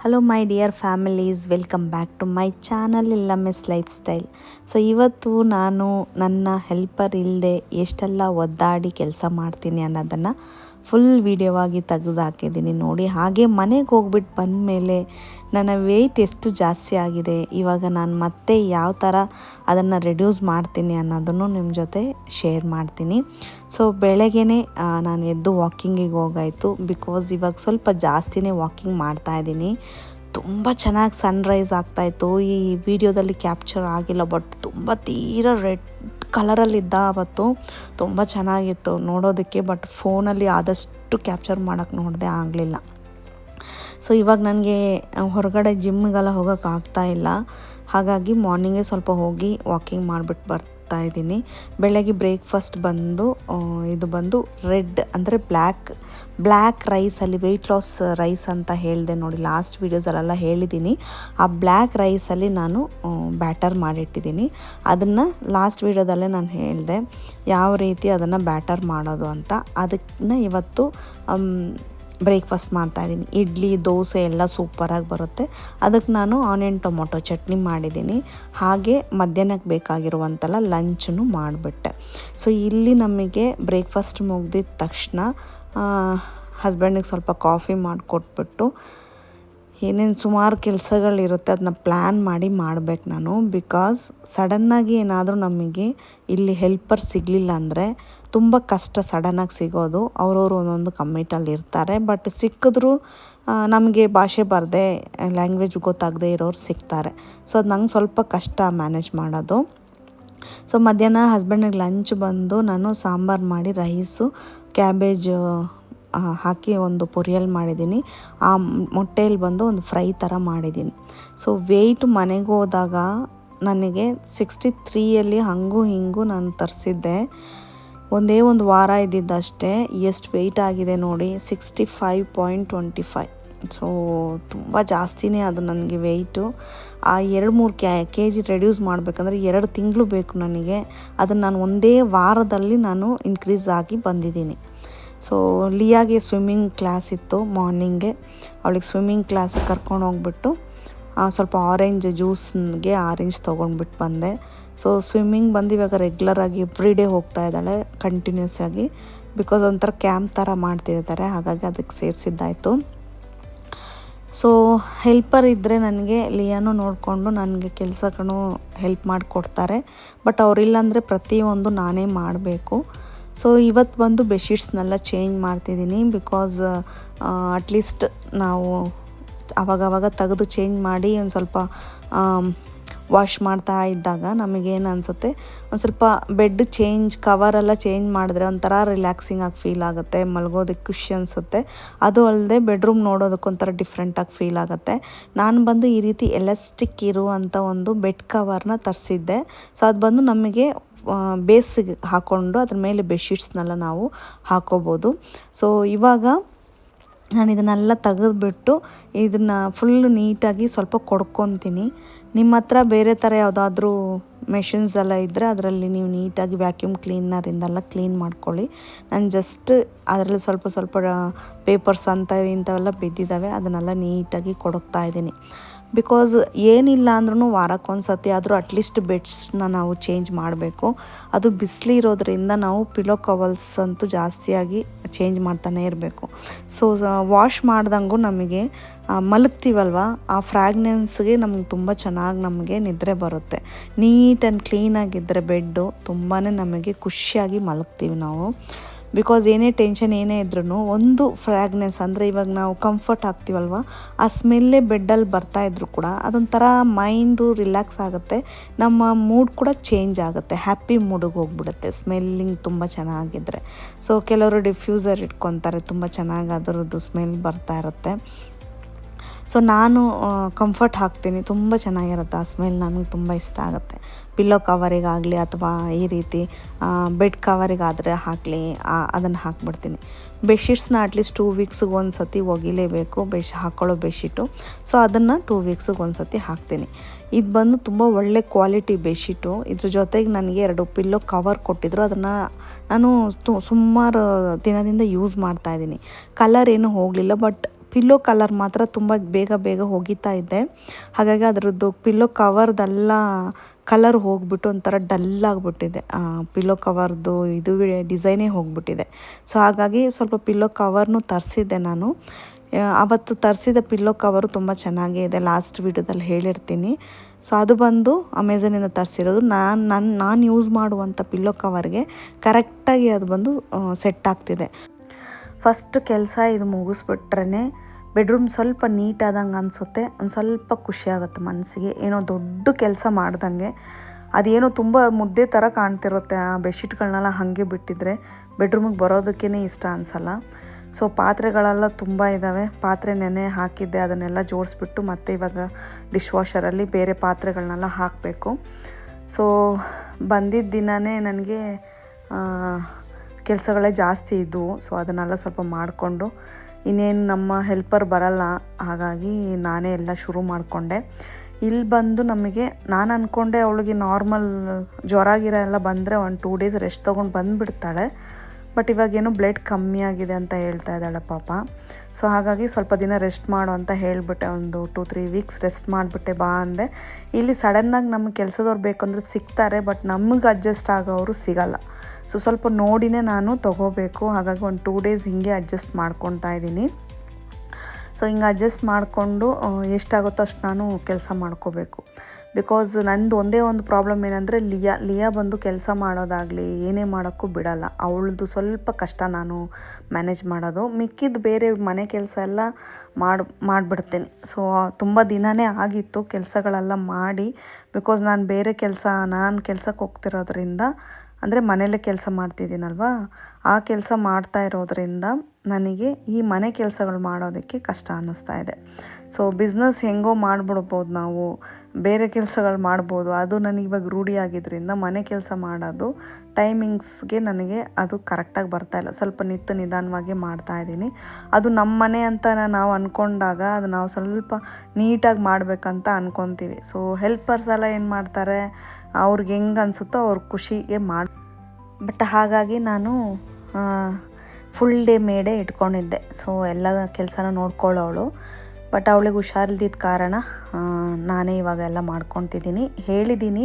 Hello my dear families welcome back to my channel ಇಲ್ಲ miss lifestyle so ಇವತ್ತು ನಾನು ನನ್ನ helper ಇಲ್ಲದೆ ಎಷ್ಟೆಲ್ಲ ಒದ್ದಾಡಿ ಕೆಲಸ ಮಾಡ್ತೀನಿ ಅನ್ನೋದನ್ನು ಫುಲ್ ವೀಡಿಯೋವಾಗಿ ತೆಗೆದು ಹಾಕಿದ್ದೀನಿ ನೋಡಿ. ಹಾಗೆ ಮನೆಗೆ ಹೋಗ್ಬಿಟ್ಟು ಬಂದಮೇಲೆ ನನ್ನ ವೆಯ್ಟ್ ಎಷ್ಟು ಜಾಸ್ತಿ ಆಗಿದೆ, ಇವಾಗ ನಾನು ಮತ್ತೆ ಯಾವ ಥರ ಅದನ್ನು ರೆಡ್ಯೂಸ್ ಮಾಡ್ತೀನಿ ಅನ್ನೋದನ್ನು ನಿಮ್ಮ ಜೊತೆ ಶೇರ್ ಮಾಡ್ತೀನಿ. ಸೊ ಬೆಳಗ್ಗೆನೇ ನಾನು ಎದ್ದು ವಾಕಿಂಗಿಗೆ ಹೋಗಾಯಿತು. ಬಿಕಾಸ್ ಇವಾಗ ಸ್ವಲ್ಪ ಜಾಸ್ತಿನೇ ವಾಕಿಂಗ್ ಮಾಡ್ತಾಯಿದ್ದೀನಿ ತುಂಬ ಚೆನ್ನಾಗಿ ಸನ್ರೈಸ್ ಆಗ್ತಾಯಿತ್ತು. ಈ ವಿಡಿಯೋದಲ್ಲಿ ಕ್ಯಾಪ್ಚರ್ ಆಗಿಲ್ಲ ಬಟ್ ತುಂಬ ತೀರಾ ರೆಡ್ ಕಲರಲ್ಲಿದ್ದ ಅವತ್ತು. ತುಂಬ ಚೆನ್ನಾಗಿತ್ತು ನೋಡೋದಕ್ಕೆ ಬಟ್ ಫೋನಲ್ಲಿ ಆದಷ್ಟು ಕ್ಯಾಪ್ಚರ್ ಮಾಡೋಕ್ಕೆ ನೋಡಿದೆ ಆಗಲಿಲ್ಲ. ಸೊ ಇವಾಗ ನನಗೆ ಹೊರಗಡೆ ಜಿಮ್ಗೆಲ್ಲ ಹೋಗೋಕ್ಕಾಗ್ತಾ ಇಲ್ಲ. ಹಾಗಾಗಿ ಮಾರ್ನಿಂಗೇ ಸ್ವಲ್ಪ ಹೋಗಿ ವಾಕಿಂಗ್ ಮಾಡಿಬಿಟ್ಟು ಬರ್ತಾ ಇದ್ದೀನಿ. ಬೆಳಗ್ಗೆ ಬ್ರೇಕ್ಫಾಸ್ಟ್ ಬಂದು ಇದು ಬಂದು ರೆಡ್ ಅಂದರೆ ಬ್ಲ್ಯಾಕ್ ಬ್ಲ್ಯಾಕ್ ರೈಸಲ್ಲಿ ವೆಯ್ಟ್ ಲಾಸ್ ರೈಸ್ ಅಂತ ಹೇಳಿದೆ ನೋಡಿ ಲಾಸ್ಟ್ ವೀಡಿಯೋಸಲ್ಲೆಲ್ಲ ಹೇಳಿದ್ದೀನಿ. ಆ ಬ್ಲ್ಯಾಕ್ ರೈಸಲ್ಲಿ ನಾನು ಬ್ಯಾಟರ್ ಮಾಡಿಟ್ಟಿದ್ದೀನಿ. ಅದನ್ನು ಲಾಸ್ಟ್ ವೀಡಿಯೋದಲ್ಲೇ ನಾನು ಹೇಳಿದೆ, ಯಾವ ರೀತಿ ಅದನ್ನು ಬ್ಯಾಟರ್ ಮಾಡೋದು ಅಂತ. ಅದನ್ನು ಇವತ್ತು ಬ್ರೇಕ್ಫಾಸ್ಟ್ ಮಾಡ್ತಾಯಿದ್ದೀನಿ ಇಡ್ಲಿ, ದೋಸೆ ಎಲ್ಲ ಸೂಪರಾಗಿ ಬರುತ್ತೆ. ಅದಕ್ಕೆ ನಾನು ಆನಿಯನ್ ಟೊಮೊಟೊ ಚಟ್ನಿ ಮಾಡಿದ್ದೀನಿ. ಹಾಗೆ ಮಧ್ಯಾಹ್ನಕ್ಕೆ ಬೇಕಾಗಿರುವಂತೆಲ್ಲ ಲಂಚನ್ನು ಮಾಡಿಬಿಟ್ಟೆ. ಸೊ ಇಲ್ಲಿ ನಮಗೆ ಬ್ರೇಕ್ಫಾಸ್ಟ್ ಮುಗ್ದಿದ ತಕ್ಷಣ ಹಸ್ಬೆಂಡಿಗೆ ಸ್ವಲ್ಪ ಕಾಫಿ ಮಾಡಿಕೊಟ್ಬಿಟ್ಟು ಏನೇನು ಸುಮಾರು ಕೆಲಸಗಳಿರುತ್ತೆ ಅದನ್ನ ಪ್ಲ್ಯಾನ್ ಮಾಡಿ ಮಾಡಬೇಕು ನಾನು. ಬಿಕಾಸ್ ಸಡನ್ನಾಗಿ ಏನಾದರೂ ನಮಗೆ ಇಲ್ಲಿ ಹೆಲ್ಪರ್ ಸಿಗಲಿಲ್ಲ ಅಂದರೆ ತುಂಬ ಕಷ್ಟ ಸಡನ್ನಾಗಿ ಸಿಗೋದು. ಅವ್ರವ್ರು ಒಂದೊಂದು ಕಮ್ಮಿಟಲ್ಲಿ ಇರ್ತಾರೆ. ಬಟ್ ಸಿಕ್ಕಿದ್ರು ನಮಗೆ ಭಾಷೆ ಬರದೆ ಲ್ಯಾಂಗ್ವೇಜ್ ಗೊತ್ತಾಗದೆ ಇರೋರು ಸಿಗ್ತಾರೆ. ಸೊ ಅದು ನಂಗೆ ಸ್ವಲ್ಪ ಕಷ್ಟ ಮ್ಯಾನೇಜ್ ಮಾಡೋದು. ಸೊ ಮಧ್ಯಾಹ್ನ ಹಸ್ಬೆಂಡಿಗೆ ಲಂಚ್ ಬಂದು ನಾನು ಸಾಂಬಾರು ಮಾಡಿ ರೈಸು ಕ್ಯಾಬೇಜ್ ಹಾಕಿ ಒಂದು ಪೊರಿಯಲ್ ಮಾಡಿದ್ದೀನಿ. ಆ ಮೊಟ್ಟೆಯಲ್ಲಿ ಬಂದು ಒಂದು ಫ್ರೈ ಥರ ಮಾಡಿದ್ದೀನಿ. ಸೊ ವೆಯ್ಟ್ ಮನೆಗೆ ಹೋದಾಗ ನನಗೆ ಸಿಕ್ಸ್ಟಿ ತ್ರೀಯಲ್ಲಿ ಹಂಗೂ ಹಿಂಗೂ ನಾನು ತರಿಸಿದ್ದೆ. ಒಂದೇ ಒಂದು ವಾರ ಇದ್ದಿದ್ದಷ್ಟೇ. ಎಷ್ಟು ವೆಯ್ಟ್ ಆಗಿದೆ ನೋಡಿ sixty five point twenty five so ತುಂಬ ಜಾಸ್ತಿನೇ ಅದು ನನಗೆ ವೆಯ್ಟು ಆ ಎರಡು ಮೂರು ಕ್ಯಾ ಕೆ ಜಿ ರೆಡ್ಯೂಸ್ ಮಾಡಬೇಕಂದ್ರೆ ಎರಡು ತಿಂಗಳು ಬೇಕು ನನಗೆ. ಅದನ್ನು ನಾನು ಒಂದೇ ವಾರದಲ್ಲಿ ನಾನು ಇನ್ಕ್ರೀಸ್ ಆಗಿ ಬಂದಿದ್ದೀನಿ. ಸೊ ಲಿಯಾಗೆ ಸ್ವಿಮ್ಮಿಂಗ್ ಕ್ಲಾಸ್ ಇತ್ತು ಮಾರ್ನಿಂಗೆ ಅವಳಿಗೆ ಸ್ವಿಮ್ಮಿಂಗ್ ಕ್ಲಾಸಿಗೆ ಕರ್ಕೊಂಡು ಹೋಗ್ಬಿಟ್ಟು ಸ್ವಲ್ಪ ಆರೆಂಜ್ ಜ್ಯೂಸ್ಗೆ ಆರೆಂಜ್ ತೊಗೊಂಡ್ಬಿಟ್ಟು ಬಂದೆ. ಸೊ ಸ್ವಿಮ್ಮಿಂಗ್ ಬಂದು ಇವಾಗ ರೆಗ್ಯುಲರಾಗಿ ಎವ್ರಿ ಡೇ ಹೋಗ್ತಾ ಇದ್ದಾಳೆ ಕಂಟಿನ್ಯೂಸ್ ಆಗಿ. ಬಿಕಾಸ್ ಒಂಥರ ಕ್ಯಾಂಪ್ ಥರ ಮಾಡ್ತಿದ್ದಾರೆ ಹಾಗಾಗಿ ಅದಕ್ಕೆ ಸೇರಿಸಿದ್ದಾಯಿತು. ಸೊ ಹೆಲ್ಪರ್ ಇದ್ದರೆ ನನಗೆ ಲಿಯಾನು ನೋಡಿಕೊಂಡು ನನಗೆ ಕೆಲಸಕ್ಕೂ ಹೆಲ್ಪ್ ಮಾಡಿಕೊಡ್ತಾರೆ. ಬಟ್ ಅವರಿಲ್ಲಾಂದರೆ ಪ್ರತಿಯೊಂದು ನಾನೇ ಮಾಡಬೇಕು. ಸೊ ಇವತ್ತು ಬಂದು ಬೆಡ್ಶೀಟ್ಸ್ನೆಲ್ಲ ಚೇಂಜ್ ಮಾಡ್ತಿದ್ದೀನಿ ಬಿಕಾಸ್ ಅಟ್ಲೀಸ್ಟ್ ನಾವು ಅವಾಗವಾಗ ತೆಗೆದು ಚೇಂಜ್ ಮಾಡಿ ಒಂದು ಸ್ವಲ್ಪ ವಾಶ್ ಮಾಡ್ತಾ ಇದ್ದಾಗ ನಮಗೇನು ಅನಿಸುತ್ತೆ? ಒಂದು ಸ್ವಲ್ಪ ಬೆಡ್ ಚೇಂಜ್ ಕವರೆಲ್ಲ ಚೇಂಜ್ ಮಾಡಿದ್ರೆ ಒಂಥರ ರಿಲ್ಯಾಕ್ಸಿಂಗ್ ಆಗಿ ಫೀಲ್ ಆಗುತ್ತೆ, ಮಲಗೋದಕ್ಕೆ ಖುಷಿ ಅನಿಸುತ್ತೆ. ಅದು ಅಲ್ಲದೆ ಬೆಡ್ರೂಮ್ ನೋಡೋದಕ್ಕೆ ಒಂಥರ ಡಿಫ್ರೆಂಟಾಗಿ ಫೀಲ್ ಆಗುತ್ತೆ. ನಾನು ಬಂದು ಈ ರೀತಿ ಎಲಾಸ್ಟಿಕ್ ಇರುವಂಥ ಒಂದು ಬೆಡ್ ಕವರ್ನ ತರಿಸಿದ್ದೆ. ಸೊ ಅದು ಬಂದು ನಮಗೆ ಬೇಸಿಗೆ ಹಾಕ್ಕೊಂಡು ಅದ್ರ ಮೇಲೆ ಬೆಡ್ಶೀಟ್ಸ್ನೆಲ್ಲ ನಾವು ಹಾಕೋಬೋದು. ಸೊ ಇವಾಗ ನಾನು ಇದನ್ನೆಲ್ಲ ತೆಗೆದುಬಿಟ್ಟು ಇದನ್ನು ಫುಲ್ಲು ನೀಟಾಗಿ ಸ್ವಲ್ಪ ಕೊಡ್ಕೊತೀನಿ. ನಿಮ್ಮ ಹತ್ರ ಬೇರೆ ಥರ ಯಾವುದಾದ್ರೂ ಮೆಷಿನ್ಸ್ ಎಲ್ಲ ಇದ್ದರೆ ಅದರಲ್ಲಿ ನೀವು ನೀಟಾಗಿ ವ್ಯಾಕ್ಯೂಮ್ ಕ್ಲೀನರಿಂದೆಲ್ಲ ಕ್ಲೀನ್ ಮಾಡ್ಕೊಳ್ಳಿ. ನಾನು ಜಸ್ಟ್ ಅದರಲ್ಲಿ ಸ್ವಲ್ಪ ಸ್ವಲ್ಪ ಪೇಪರ್ಸ್ ಅಂತ ಇಂಥವೆಲ್ಲ ಬಿದ್ದಿದ್ದಾವೆ, ಅದನ್ನೆಲ್ಲ ನೀಟಾಗಿ ಕೊಡೋಗ್ತಾ ಇದ್ದೀನಿ. ಬಿಕಾಸ್ ಏನಿಲ್ಲ ಅಂದ್ರೂ ವಾರಕ್ಕೊಂದು ಸತಿ ಆದರೂ ಅಟ್ಲೀಸ್ಟ್ ಬೆಡ್ಸ್ನ ನಾವು ಚೇಂಜ್ ಮಾಡಬೇಕು. ಅದು ಬಿಸಿಲಿರೋದ್ರಿಂದ ನಾವು ಪಿಲೋ ಕವಲ್ಸ್ ಅಂತೂ ಜಾಸ್ತಿಯಾಗಿ ಚೇಂಜ್ ಮಾಡ್ತಾನೆ ಇರಬೇಕು. ಸೊ ವಾಶ್ ಮಾಡ್ದಂಗೂ ನಮಗೆ ಮಲಗ್ತೀವಲ್ವ? ಆ ಫ್ರಾಗ್ನೆನ್ಸ್ಗೆ ನಮ್ಗೆ ತುಂಬ ಚೆನ್ನಾಗಿ ನಮಗೆ ನಿದ್ರೆ ಬರುತ್ತೆ. ನೀಟ್ ಆ್ಯಂಡ್ ಕ್ಲೀನಾಗಿದ್ದರೆ ಬೆಡ್ಡು ತುಂಬಾ ನಮಗೆ ಖುಷಿಯಾಗಿ ಮಲಗ್ತೀವಿ ನಾವು. ಬಿಕಾಸ್ ಏನೇ ಟೆನ್ಷನ್ ಏನೇ ಇದ್ರೂ ಒಂದು ಫ್ರಾಗ್ನೆನ್ಸ್ ಅಂದರೆ ಇವಾಗ ನಾವು ಕಂಫರ್ಟ್ ಆಗ್ತೀವಲ್ವ? ಆ ಸ್ಮೆಲ್ಲೇ ಬೆಡ್ಡಲ್ಲಿ ಬರ್ತಾ ಇದ್ರು ಕೂಡ ಅದೊಂಥರ ಮೈಂಡು ರಿಲ್ಯಾಕ್ಸ್ ಆಗುತ್ತೆ. ನಮ್ಮ ಮೂಡ್ ಕೂಡ ಚೇಂಜ್ ಆಗುತ್ತೆ. ಹ್ಯಾಪಿ ಮೂಡಿಗೆ ಹೋಗ್ಬಿಡುತ್ತೆ. ಸ್ಮೆಲ್ಲಿಂಗ್ ತುಂಬ ಚೆನ್ನಾಗಿದ್ದರೆ ಸೊ ಕೆಲವರು ಡಿಫ್ಯೂಸರ್ ಇಟ್ಕೊತಾರೆ. ತುಂಬ ಚೆನ್ನಾಗಿ ಅದರದ್ದು ಸ್ಮೆಲ್ ಬರ್ತಾ ಇರುತ್ತೆ. ಸೊ ನಾನು ಕಂಫರ್ಟ್ ಹಾಕ್ತೀನಿ. ತುಂಬ ಚೆನ್ನಾಗಿರುತ್ತೆ ಆ ಸ್ಮೆಲ್ ನನಗೆ ತುಂಬ ಇಷ್ಟ ಆಗುತ್ತೆ. ಪಿಲ್ಲೋ ಕವರಿಗಾಗಲಿ ಅಥವಾ ಈ ರೀತಿ ಬೆಡ್ ಕವರಿಗಾದರೆ ಹಾಕಲಿ ಅದನ್ನು ಹಾಕ್ಬಿಡ್ತೀನಿ. ಬೆಡ್ಶೀಟ್ಸ್ನ ಅಟ್ಲೀಸ್ಟ್ ಟೂ ವೀಕ್ಸ್ಗೆ ಒಂದು ಸತಿ ಒಗಿಲೇಬೇಕು ಬೆಶ್ ಹಾಕ್ಕೊಳ್ಳೋ ಬೆಡ್ಶೀಟು ಸೊ ಅದನ್ನು ಟೂ ವೀಕ್ಸ್ಗೆ ಒಂದು ಸತಿ ಹಾಕ್ತೀನಿ. ಇದು ಬಂದು ತುಂಬ ಒಳ್ಳೆ ಕ್ವಾಲಿಟಿ ಬೆಡ್ಶೀಟು ಇದ್ರ ಜೊತೆಗೆ ನನಗೆ ಎರಡು ಪಿಲ್ಲೋ ಕವರ್ ಕೊಟ್ಟಿದ್ರು. ಅದನ್ನು ನಾನು ಸುಮಾರು ದಿನದಿಂದ ಯೂಸ್ ಮಾಡ್ತಾಯಿದ್ದೀನಿ ಕಲರ್ ಏನೂ ಹೋಗಲಿಲ್ಲ ಬಟ್ ಪಿಲ್ಲೋ ಕಲರ್ ಮಾತ್ರ ತುಂಬ ಬೇಗ ಬೇಗ ಹೋಗಿತಾ ಇದೆ. ಹಾಗಾಗಿ ಅದರದ್ದು ಪಿಲ್ಲೋ ಕವರ್ದೆಲ್ಲ ಕಲರ್ ಹೋಗ್ಬಿಟ್ಟು ಒಂಥರ ಡಲ್ ಆಗಿಬಿಟ್ಟಿದೆ. ಪಿಲ್ಲೋ ಕವರ್ದು ಇದು ಡಿಸೈನೇ ಹೋಗ್ಬಿಟ್ಟಿದೆ. ಸೊ, ಹಾಗಾಗಿ ಸ್ವಲ್ಪ ಪಿಲ್ಲೋ ಕವರ್ನು ತರಿಸಿದ್ದೆ ನಾನು. ಆವತ್ತು ತರಿಸಿದ ಪಿಲ್ಲೋ ಕವರು ತುಂಬ ಚೆನ್ನಾಗೇ ಇದೆ. ಲಾಸ್ಟ್ ವಿಡಿಯೋದಲ್ಲಿ ಹೇಳಿರ್ತೀನಿ. ಸೊ, ಅದು ಬಂದು ಅಮೆಝನಿಂದ ತರಿಸಿರೋದು. ನಾನು ನನ್ನ ನಾನು ಯೂಸ್ ಮಾಡುವಂಥ ಪಿಲ್ಲೋ ಕವರ್ಗೆ ಕರೆಕ್ಟಾಗಿ ಅದು ಬಂದು ಸೆಟ್ ಆಗ್ತಿದೆ. ಫಸ್ಟ್ ಕೆಲಸ ಇದು ಮುಗಿಸ್ಬಿಟ್ರೆ ಬೆಡ್ರೂಮ್ ಸ್ವಲ್ಪ ನೀಟಾದಂಗೆ ಅನಿಸುತ್ತೆ, ಒಂದು ಸ್ವಲ್ಪ ಖುಷಿ ಆಗುತ್ತೆ ಮನಸ್ಸಿಗೆ. ಏನೋ ದೊಡ್ಡ ಕೆಲಸ ಮಾಡ್ದಂಗೆ, ಅದೇನೋ ತುಂಬ ಮುದ್ದೆ ಥರ ಕಾಣ್ತಿರುತ್ತೆ ಆ ಬೆಡ್ಶೀಟ್ಗಳನ್ನೆಲ್ಲ ಹಾಗೆ ಬಿಟ್ಟಿದ್ರೆ ಬೆಡ್ರೂಮಿಗೆ ಬರೋದಕ್ಕೇ ಇಷ್ಟ ಅನಿಸಲ್ಲ. ಸೊ ಪಾತ್ರೆಗಳೆಲ್ಲ ತುಂಬ ಇದ್ದಾವೆ ಪಾತ್ರೆ ನೆನೆ ಹಾಕಿದ್ದೆ, ಅದನ್ನೆಲ್ಲ ಜೋಡಿಸ್ಬಿಟ್ಟು ಮತ್ತೆ ಇವಾಗ ಡಿಶ್ ವಾಷರಲ್ಲಿ ಬೇರೆ ಪಾತ್ರೆಗಳನ್ನೆಲ್ಲ ಹಾಕಬೇಕು. ಸೊ ಬಂದಿದ್ದ ದಿನವೇ ನನಗೆ ಕೆಲಸಗಳೇ ಜಾಸ್ತಿ ಇದ್ದವು ಸೊ ಅದನ್ನೆಲ್ಲ ಸ್ವಲ್ಪ ಮಾಡಿಕೊಂಡು ಇನ್ನೇನು ನಮ್ಮ ಹೆಲ್ಪರ್ ಬರಲ್ಲ. ಹಾಗಾಗಿ ನಾನೇ ಎಲ್ಲ ಶುರು ಮಾಡಿಕೊಂಡೆ. ಇಲ್ಲಿ ಬಂದು ನಮಗೆ, ನಾನು ಅಂದ್ಕೊಂಡೆ ಅವಳಿಗೆ ನಾರ್ಮಲ್ ಜ್ವರ ಗಿರ ಎಲ್ಲ ಬಂದರೆ ಒಂದು ಟೂ ಡೇಸ್ ರೆಸ್ಟ್ ತೊಗೊಂಡು ಬಂದುಬಿಡ್ತಾಳೆ. ಬಟ್ ಇವಾಗೇನು ಬ್ಲಡ್ ಕಮ್ಮಿ ಆಗಿದೆ ಅಂತ ಹೇಳ್ತಾ ಇದ್ದಾಳೆ ಪಾಪ. ಸೊ ಹಾಗಾಗಿ ಸ್ವಲ್ಪ ದಿನ ರೆಸ್ಟ್ ಮಾಡು ಅಂತ ಹೇಳಿಬಿಟ್ಟೆ. ಒಂದು ಟೂ ತ್ರೀ ವೀಕ್ಸ್ ರೆಸ್ಟ್ ಮಾಡಿಬಿಟ್ಟೆ, ಬಾ ಅಂದೆ. ಇಲ್ಲಿ ಸಡನ್ನಾಗಿ ನಮ್ಮ ಕೆಲಸದವ್ರು ಬೇಕಂದ್ರೆ ಸಿಗ್ತಾರೆ ಬಟ್ ನಮಗೆ ಅಡ್ಜಸ್ಟ್ ಆಗೋರು ಸಿಗಲ್ಲ. ಸೊ ಸ್ವಲ್ಪ ನೋಡಿನೇ ನಾನು ತೊಗೋಬೇಕು. ಹಾಗಾಗಿ ಒಂದು ಟೂ ಡೇಸ್ ಹಿಂಗೆ ಅಡ್ಜಸ್ಟ್ ಮಾಡ್ಕೊತಾ ಇದ್ದೀನಿ. ಸೊ ಹಿಂಗೆ ಅಡ್ಜಸ್ಟ್ ಮಾಡಿಕೊಂಡು ಎಷ್ಟಾಗುತ್ತೋ ಅಷ್ಟು ನಾನು ಕೆಲಸ ಮಾಡ್ಕೋಬೇಕು. ಬಿಕಾಸ್ ನಂದು ಒಂದೇ ಒಂದು ಪ್ರಾಬ್ಲಮ್ ಏನಂದರೆ, ಲಿಯಾ ಲಿಯಾ ಬಂದು ಕೆಲಸ ಮಾಡೋದಾಗಲಿ, ಏನೇ ಮಾಡೋಕ್ಕೂ ಬಿಡಲ್ಲ. ಅವಳದು ಸ್ವಲ್ಪ ಕಷ್ಟ ನಾನು ಮ್ಯಾನೇಜ್ ಮಾಡೋದು. ಮಿಕ್ಕಿದ್ದು ಬೇರೆ ಮನೆ ಕೆಲಸ ಎಲ್ಲ ಮಾಡಿ, ಮಾಡಿಬಿಡ್ತೀನಿ. ಸೊ ತುಂಬ ದಿನವೇ ಆಗಿತ್ತು ಕೆಲಸಗಳೆಲ್ಲ ಮಾಡಿ. ಬಿಕಾಸ್ ನಾನು ಬೇರೆ ಕೆಲಸ, ನಾನು ಕೆಲಸಕ್ಕೆ ಹೋಗ್ತಿರೋದ್ರಿಂದ ಅಂದರೆ ಮನೇಲೆ ಕೆಲಸ ಮಾಡ್ತಿದ್ದೀನಲ್ವಾ? ಆ ಕೆಲಸ ಮಾಡ್ತಾ ಇರೋದ್ರಿಂದ ನನಗೆ ಈ ಮನೆ ಕೆಲಸಗಳು ಮಾಡೋದಕ್ಕೆ ಕಷ್ಟ ಅನ್ನಿಸ್ತಾ ಇದೆ. ಸೊ ಬಿಸ್ನೆಸ್ ಹೆಂಗೋ ಮಾಡಿಬಿಡ್ಬೋದು ನಾವು, ಬೇರೆ ಕೆಲಸಗಳು ಮಾಡ್ಬೋದು. ಅದು ನನಗೆ ಇವಾಗ ರೂಢಿಯಾಗಿದ್ದರಿಂದ ಮನೆ ಕೆಲಸ ಮಾಡೋದು ಟೈಮಿಂಗ್ಸ್ಗೆ ನನಗೆ ಅದು ಕರೆಕ್ಟಾಗಿ ಬರ್ತಾ ಇಲ್ಲ. ಸ್ವಲ್ಪ ನಿತ್ತು ನಿಧಾನವಾಗಿ ಮಾಡ್ತಾ ಇದ್ದೀನಿ. ಅದು ನಮ್ಮ ಮನೆ ಅಂತ ನಾವು ಅಂದ್ಕೊಂಡಾಗ ಅದು ನಾವು ಸ್ವಲ್ಪ ನೀಟಾಗಿ ಮಾಡಬೇಕಂತ ಅಂದ್ಕೊತೀವಿ ಸೊ ಹೆಲ್ಪರ್ಸ್ ಎಲ್ಲ ಏನು ಮಾಡ್ತಾರೆ? ಅವ್ರಿಗೆ ಹೆಂಗೆ ಅನಿಸುತ್ತೋ ಅವ್ರ ಖುಷಿಗೆ ಮಾಡಿ ಬಟ್ ಹಾಗಾಗಿ ನಾನು ಫುಲ್ ಡೇ ಮೇಡೇ ಇಟ್ಕೊಂಡಿದ್ದೆ. ಸೊ ಎಲ್ಲ ಕೆಲಸನ ನೋಡ್ಕೊಳ್ಳೋಳು ಬಟ್ ಅವಳಿಗೆ ಹುಷಾರಿಲ್ದಿದ್ದ ಕಾರಣ ನಾನೇ ಇವಾಗ ಎಲ್ಲ ಮಾಡ್ಕೊತಿದ್ದೀನಿ ಹೇಳಿದ್ದೀನಿ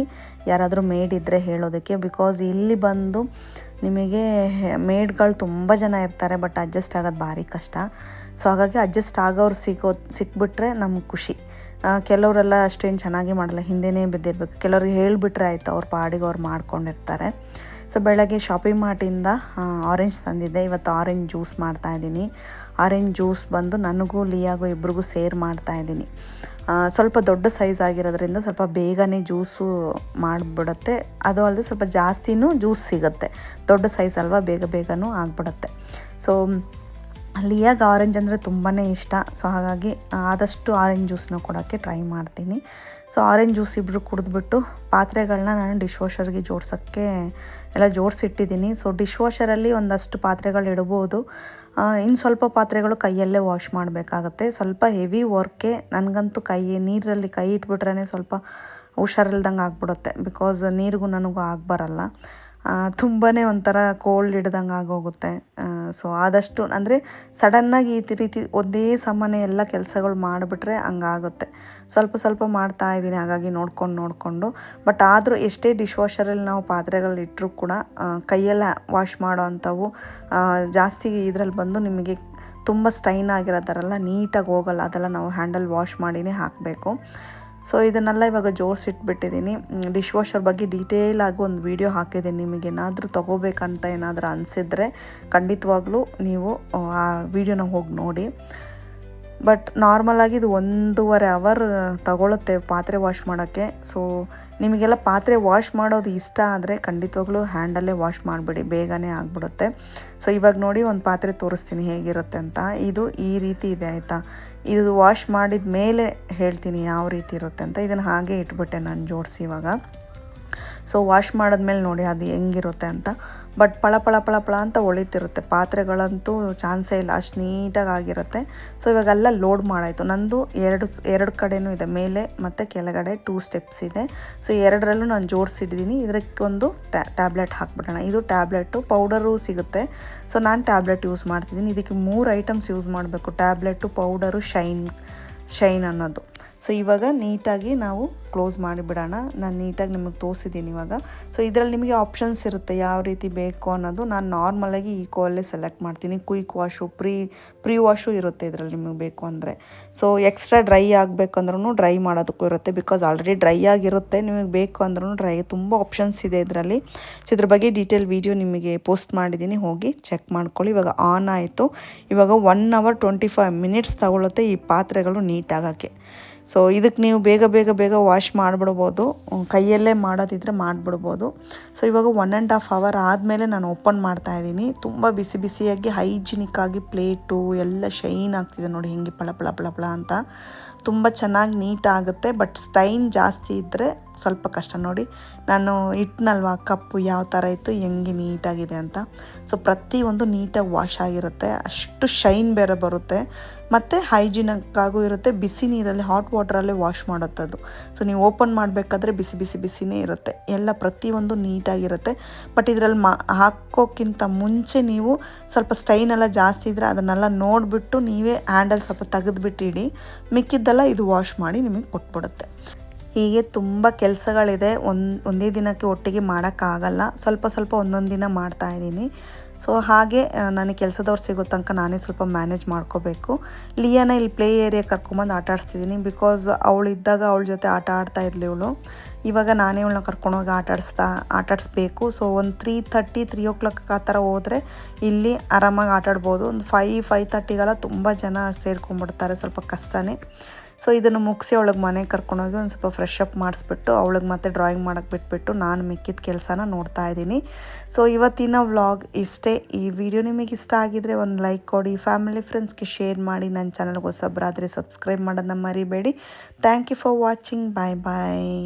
ಯಾರಾದರೂ ಮೇಡ್ ಇದ್ದರೆ ಹೇಳೋದಕ್ಕೆ. ಬಿಕಾಸ್ ಇಲ್ಲಿ ಬಂದು ನಿಮಗೆ ಮೇಡ್ಗಳು ತುಂಬ ಜನ ಇರ್ತಾರೆ ಬಟ್ ಅಡ್ಜಸ್ಟ್ ಆಗೋದು ಭಾರಿ ಕಷ್ಟ. ಸೊ ಹಾಗಾಗಿ ಅಡ್ಜಸ್ಟ್ ಆಗೋರು ಸಿಗೋ ಸಿಕ್ಬಿಟ್ರೆ ನಮ್ಗೆ ಖುಷಿ. ಕೆಲವರೆಲ್ಲ ಅಷ್ಟೇನು ಚೆನ್ನಾಗಿ ಮಾಡಲ್ಲ ಹಿಂದೆನೇ ಬಿದ್ದಿರ್ಬೇಕು. ಕೆಲವ್ರಿಗೆ ಹೇಳಿಬಿಟ್ರೆ ಆಯಿತು ಅವ್ರ ಪಾಡಿಗೆ ಅವ್ರು ಮಾಡ್ಕೊಂಡಿರ್ತಾರೆ. ಸೊ ಬೆಳಗ್ಗೆ ಶಾಪಿಂಗ್ ಮಾರ್ಟಿಂದ ಆರೆಂಜ್ ತಂದಿದ್ದೆ. ಇವತ್ತು ಆರೆಂಜ್ ಜ್ಯೂಸ್ ಮಾಡ್ತಾ ಇದ್ದೀನಿ. ಆರೆಂಜ್ ಜ್ಯೂಸ್ ಬಂದು ನನಗೂ ಲಿಯಾಗೂ ಇಬ್ರಿಗೂ ಸೇರ್ ಮಾಡ್ತಾ ಇದ್ದೀನಿ. ಆ, ಸ್ವಲ್ಪ ದೊಡ್ಡ ಸೈಜ್ ಆಗಿರೋದ್ರಿಂದ ಸ್ವಲ್ಪ ಬೇಗನೆ ಜ್ಯೂಸು ಮಾಡಿಬಿಡುತ್ತೆ. ಅದು ಅಲ್ಲದೆ ಸ್ವಲ್ಪ ಜಾಸ್ತಿನೂ ಜ್ಯೂಸ್ ಸಿಗುತ್ತೆ. ದೊಡ್ಡ ಸೈಜ್ ಅಲ್ವಾ ಬೇಗ ಬೇಗನೂ ಆಗಿಬಿಡುತ್ತೆ. ಸೊ ಲಿಯಾಗ ಆರೆಂಜ್ ಅಂದರೆ ತುಂಬಾ ಇಷ್ಟ. ಸೊ ಹಾಗಾಗಿ ಆದಷ್ಟು ಆರೆಂಜ್ ಜ್ಯೂಸ್ನ ಕೊಡೋಕ್ಕೆ ಟ್ರೈ ಮಾಡ್ತೀನಿ. ಸೊ ಆರೆಂಜ್ ಜ್ಯೂಸ್ ಇಬ್ಬರು ಕುಡಿದ್ಬಿಟ್ಟು ಪಾತ್ರೆಗಳನ್ನ ನಾನು ಡಿಶ್ ವಾಷರ್ಗೆ ಜೋಡ್ಸೋಕ್ಕೆ ಎಲ್ಲ ಜೋಡಿಸಿಟ್ಟಿದ್ದೀನಿ. ಸೊ ಡಿಶ್ ವಾಷರಲ್ಲಿ ಒಂದಷ್ಟು ಪಾತ್ರೆಗಳು ಇಡ್ಬೋದು. ಇನ್ನು ಸ್ವಲ್ಪ ಪಾತ್ರೆಗಳು ಕೈಯಲ್ಲೇ ವಾಶ್ ಮಾಡಬೇಕಾಗತ್ತೆ. ಸ್ವಲ್ಪ ಹೆವಿ ವರ್ಕೆ ನನಗಂತೂ ಕೈ, ನೀರಲ್ಲಿ ಕೈ ಇಟ್ಬಿಟ್ರೆ ಸ್ವಲ್ಪ ಹುಷಾರಿಲ್ದಂಗೆ ಆಗ್ಬಿಡುತ್ತೆ. ಬಿಕಾಸ್ ನೀರಿಗೂ ನನಗೂ ಆಗಬರಲ್ಲ. ತುಂಬಾ ಒಂಥರ ಕೋಲ್ಡ್ ಹಿಡ್ದಂಗೆ ಆಗೋಗುತ್ತೆ. ಸೊ ಆದಷ್ಟು ಅಂದರೆ ಸಡನ್ನಾಗಿ ಈ ರೀತಿ ಒಂದೇ ಸಮಾನೆ ಎಲ್ಲ ಕೆಲಸಗಳು ಮಾಡಿಬಿಟ್ರೆ ಹಂಗಾಗುತ್ತೆ. ಸ್ವಲ್ಪ ಸ್ವಲ್ಪ ಮಾಡ್ತಾ ಇದ್ದೀನಿ, ಹಾಗಾಗಿ ನೋಡ್ಕೊಂಡು ನೋಡಿಕೊಂಡು. ಬಟ್ ಆದರೂ ಎಷ್ಟೇ ಡಿಶ್ ವಾಷರಲ್ಲಿ ನಾವು ಪಾತ್ರೆಗಳು ಇಟ್ಟರೂ ಕೂಡ ಕೈಯೆಲ್ಲ ವಾಶ್ ಮಾಡೋ ಅಂಥವು ಜಾಸ್ತಿ ಇದರಲ್ಲಿ ಬಂದು ನಿಮಗೆ ತುಂಬ ಸ್ಟೈನ್ ಆಗಿರೋ ಥರ ನೀಟಾಗಿ ಹೋಗಲ್ಲ. ಅದೆಲ್ಲ ನಾವು ಹ್ಯಾಂಡಲ್ ವಾಶ್ ಮಾಡಿನೇ ಹಾಕಬೇಕು. ಸೊ ಇದನ್ನೆಲ್ಲ ಇವಾಗ ಜೋಡಿಸಿಟ್ಬಿಟ್ಟಿದ್ದೀನಿ ಡಿಶ್ ವಾಷರ್ ಬಗ್ಗೆ ಡೀಟೇಲ್ ಆಗಿ ಒಂದು ವಿಡಿಯೋ ಹಾಕಿದ್ದೀನಿ ನಿಮಗೆ ಏನಾದರೂ ತೊಗೋಬೇಕಂತ ಏನಾದರೂ ಅನಿಸಿದರೆ ಖಂಡಿತವಾಗ್ಲೂ ನೀವು, ಆ ವಿಡಿಯೋನ ಹೋಗಿ ನೋಡಿ. ಬಟ್ ನಾರ್ಮಲಾಗಿ ಇದು ಒಂದೂವರೆ ಅವರ್ ತಗೊಳುತ್ತೆ ಪಾತ್ರೆ ವಾಶ್ ಮಾಡೋಕ್ಕೆ. ಸೊ ನಿಮಗೆಲ್ಲ ಪಾತ್ರೆ ವಾಶ್ ಮಾಡೋದು ಇಷ್ಟ ಆದರೆ ಖಂಡಿತವಾಗ್ಲೂ ಹ್ಯಾಂಡಲ್ಲೇ ವಾಶ್ ಮಾಡಿಬಿಡಿ, ಬೇಗನೆ ಆಗಿಬಿಡುತ್ತೆ. ಸೊ ಇವಾಗ ನೋಡಿ ಒಂದು ಪಾತ್ರೆ ತೋರಿಸ್ತೀನಿ ಹೇಗಿರುತ್ತೆ ಅಂತ. ಇದು ಈ ರೀತಿ ಇದೆ ಆಯಿತಾ? ಇದು ವಾಶ್ ಮಾಡಿದ ಮೇಲೆ ಹೇಳ್ತೀನಿ ಯಾವ ರೀತಿ ಇರುತ್ತೆ ಅಂತ. ಇದನ್ನು ಹಾಗೆ ಇಟ್ಬಿಟ್ಟೆ ನಾನು ಜೋಡಿಸಿ ಇವಾಗ. ಸೊ ವಾಶ್ ಮಾಡಿದ್ಮೇಲೆ ನೋಡಿ ಅದು ಹೆಂಗಿರುತ್ತೆ ಅಂತ. ಬಟ್ ಪಳ ಪಳ ಪಳ ಪಳ ಅಂತ ಒಳಿತಿರುತ್ತೆ. ಪಾತ್ರೆಗಳಂತೂ ಚಾನ್ಸೇ ಇಲ್ಲ. ಅಷ್ಟು ನೀಟಾಗಿ ಆಗಿರುತ್ತೆ. ಸೊ ಇವಾಗೆಲ್ಲ ಲೋಡ್ ಮಾಡಾಯಿತು. ನಂದು ಎರಡು ಎರಡು ಕಡೆನೂ ಇದೆ. ಮೇಲೆ ಮತ್ತು ಕೆಳಗಡೆ ಟೂ ಸ್ಟೆಪ್ಸ್ ಇದೆ. ಸೊ ಎರಡರಲ್ಲೂ ನಾನು ಜೋಡಿಸಿಟ್ಟಿದ್ದೀನಿ ಇದಕ್ಕೊಂದು ಟ್ಯಾಬ್ಲೆಟ್ ಹಾಕ್ಬಿಡೋಣ. ಇದು ಟ್ಯಾಬ್ಲೆಟು ಪೌಡರು ಸಿಗುತ್ತೆ. ಸೊ ನಾನು ಟ್ಯಾಬ್ಲೆಟ್ ಯೂಸ್ ಮಾಡ್ತಿದ್ದೀನಿ ಇದಕ್ಕೆ ಮೂರು ಐಟಮ್ಸ್ ಯೂಸ್ ಮಾಡಬೇಕು. ಟ್ಯಾಬ್ಲೆಟು ಪೌಡರು ಶೈನ್ ಶೈನ್ ಅನ್ನೋದು. ಸೊ ಇವಾಗ ನೀಟಾಗಿ ನಾವು ಕ್ಲೋಸ್ ಮಾಡಿಬಿಡೋಣ. ನಾನು ನೀಟಾಗಿ ನಿಮಗೆ ತೋರಿಸಿದ್ದೀನಿ ಇವಾಗ. ಸೊ ಇದರಲ್ಲಿ ನಿಮಗೆ ಆಪ್ಷನ್ಸ್ ಇರುತ್ತೆ ಯಾವ ರೀತಿ ಬೇಕು ಅನ್ನೋದು. ನಾನು ನಾರ್ಮಲಾಗಿ ಕೋಲ್ಲೇ ಸೆಲೆಕ್ಟ್ ಮಾಡ್ತೀನಿ. Quick wash pre pre wash ಇರುತ್ತೆ ಇದರಲ್ಲಿ ನಿಮಗೆ ಬೇಕು ಅಂದರೆ. ಸೊ ಎಕ್ಸ್ಟ್ರಾ ಡ್ರೈ ಆಗಬೇಕಂದ್ರೂ ಡ್ರೈ ಮಾಡೋದಕ್ಕೂ ಇರುತ್ತೆ. ಬಿಕಾಸ್ ಆಲ್ರೆಡಿ ಡ್ರೈ ಆಗಿರುತ್ತೆ. ನಿಮಗೆ ಬೇಕು ಅಂದ್ರೂ ಡ್ರೈ ತುಂಬ ಆಪ್ಷನ್ಸ್ ಇದೆ ಇದರಲ್ಲಿ. ಸೊ ಇದ್ರ ಬಗ್ಗೆ ಡೀಟೇಲ್ ವೀಡಿಯೋ ನಿಮಗೆ ಪೋಸ್ಟ್ ಮಾಡಿದ್ದೀನಿ. ಹೋಗಿ ಚೆಕ್ ಮಾಡ್ಕೊಳ್ಳಿ. ಇವಾಗ ಆನ್ ಆಯಿತು. ಇವಾಗ one hour twenty five minutes ತಗೊಳ್ಳುತ್ತೆ ಈ ಪಾತ್ರೆಗಳು ನೀಟಾಗೋಕ್ಕೆ. ಸೊ ಇದಕ್ಕೆ ನೀವು ಬೇಗ ಬೇಗ ಬೇಗ ವಾಶ್ ಮಾಡಿಬಿಡ್ಬೋದು. ಕೈಯಲ್ಲೇ ಮಾಡೋದಿದ್ರೆ ಮಾಡಿಬಿಡ್ಬೋದು. ಸೊ ಇವಾಗ ಒನ್ ಆ್ಯಂಡ್ ಹಾಫ್ ಅವರ್ ಆದಮೇಲೆ ನಾನು ಓಪನ್ ಮಾಡ್ತಾ ಇದ್ದೀನಿ. ತುಂಬ ಬಿಸಿ ಬಿಸಿಯಾಗಿ ಹೈಜಿನಿಕ್ ಆಗಿ ಪ್ಲೇಟು ಎಲ್ಲ ಶೈನ್ ಆಗ್ತಿದೆ ನೋಡಿ ಹಿಂಗೆ ಪಳ ಪಳ ಪಳ ಅಂತ. ತುಂಬ ಚೆನ್ನಾಗಿ ನೀಟಾಗುತ್ತೆ ಬಟ್ ಸ್ಟೈನ್ ಜಾಸ್ತಿ ಇದ್ದರೆ ಸ್ವಲ್ಪ ಕಷ್ಟ ನೋಡಿ. ನಾನು ಇಟ್ನಲ್ವ ಕಪ್ಪು ಯಾವ ಥರ ಇತ್ತು? ಹೆಂಗೆ ನೀಟಾಗಿದೆ ಅಂತ. ಸೊ ಪ್ರತಿಯೊಂದು ನೀಟಾಗಿ ವಾಶ್ ಆಗಿರುತ್ತೆ. ಅಷ್ಟು ಶೈನ್ ಬೇರೆ ಬರುತ್ತೆ. ಮತ್ತು ಹೈಜಿನಕ್ಕಾಗೂ ಇರುತ್ತೆ. ಬಿಸಿ ನೀರಲ್ಲಿ ಹಾಟ್ ವಾಟ್ರಲ್ಲೇ ವಾಶ್ ಮಾಡುತ್ತದು ಸೊ ನೀವು ಓಪನ್ ಮಾಡಬೇಕಾದ್ರೆ ಬಿಸಿ ಬಿಸಿ, ಬಿಸಿನೇ ಇರುತ್ತೆ. ಎಲ್ಲ ಪ್ರತಿಯೊಂದು ನೀಟಾಗಿರುತ್ತೆ ಬಟ್ ಇದರಲ್ಲಿ ಮಾ, ಹಾಕೋಕ್ಕಿಂತ ಮುಂಚೆ ನೀವು ಸ್ವಲ್ಪ ಸ್ಟೈನ್ ಎಲ್ಲ ಜಾಸ್ತಿ ಇದ್ದರೆ ಅದನ್ನೆಲ್ಲ ನೋಡಿಬಿಟ್ಟು ನೀವೇ ಹ್ಯಾಂಡಲ್ ಸ್ವಲ್ಪ ತೆಗೆದುಬಿಟ್ಟಿಡಿ. ಮಿಕ್ಕಿದ್ದೆಲ್ಲ ಇದು ವಾಶ್ ಮಾಡಿ ನಿಮಗೆ ಕೊಟ್ಬಿಡುತ್ತೆ. ಹೀಗೆ ತುಂಬ ಕೆಲಸಗಳಿದೆ. ಒಂದು, ಒಂದೇ ದಿನಕ್ಕೆ ಒಟ್ಟಿಗೆ ಮಾಡೋಕ್ಕಾಗಲ್ಲ. ಸ್ವಲ್ಪ ಸ್ವಲ್ಪ ಒಂದೊಂದು ದಿನ ಮಾಡ್ತಾಯಿದ್ದೀನಿ ಸೊ, ಹಾಗೆ ನನಗೆ ಕೆಲಸದವ್ರು ಸಿಗೋ ತನಕ ನಾನೇ ಸ್ವಲ್ಪ ಮ್ಯಾನೇಜ್ ಮಾಡ್ಕೋಬೇಕು. ಲಿಯಾನ ಇಲ್ಲಿ ಪ್ಲೇ ಏರಿಯಾ ಕರ್ಕೊಂಬಂದು ಆಟ ಆಡಿಸ್ತಿದ್ದೀನಿ. ಬಿಕಾಸ್ ಅವಳಿದ್ದಾಗ ಅವಳ ಜೊತೆ ಆಟ ಆಡ್ತಾ ಇದ್ಲಿ ಇವಳು. ಇವಾಗ ನಾನೇ ಇವಳನ್ನ ಕರ್ಕೊಂಡೋಗಿ ಆಟ ಆಡಿಸ್ತಾ, ಆಟ ಆಡಿಸ್ಬೇಕು. ಸೊ ಒಂದು three thirty three o'clock ಆ ಥರ ಹೋದರೆ ಇಲ್ಲಿ ಆರಾಮಾಗಿ ಆಟಾಡ್ಬೋದು ಒಂದು ಫೈ ಫೈ ತರ್ಟಿಗೆಲ್ಲ ತುಂಬ ಜನ ಸೇರ್ಕೊಂಡ್ಬಿಡ್ತಾರೆ. ಸ್ವಲ್ಪ ಕಷ್ಟನೇ. ಸೊ ಇದನ್ನು ಮುಗಿಸಿ ಅವಳಿಗೆ ಮನೆಗೆ ಕರ್ಕೊಂಡೋಗಿ ಒಂದು ಸ್ವಲ್ಪ ಫ್ರೆಶ್ ಅಪ್ ಮಾಡಿಸ್ಬಿಟ್ಟು ಅವಳಿಗೆ ಮತ್ತೆ ಡ್ರಾಯಿಂಗ್ ಮಾಡೋಕ್ಕೆ ಬಿಟ್ಬಿಟ್ಟು ನಾನು ಮಿಕ್ಕಿದ ಕೆಲಸನ ನೋಡ್ತಾ ಇದ್ದೀನಿ. ಸೊ ಇವತ್ತಿನ ವ್ಲಾಗ್ ಇಷ್ಟೇ. ಈ ವಿಡಿಯೋ ನಿಮಗೆ ಇಷ್ಟ ಆಗಿದ್ರೆ ಒಂದು ಲೈಕ್ ಕೊಡಿ ಫ್ಯಾಮಿಲಿ ಫ್ರೆಂಡ್ಸ್ಗೆ ಶೇರ್ ಮಾಡಿ, ನನ್ನ ಚಾನಲ್ಗೆ ಹೊಸಬ್ರಾದರೆ ಸಬ್ಸ್ಕ್ರೈಬ್ ಮಾಡೋದನ್ನ ಮರಿಬೇಡಿ. Thank you for watching bye bye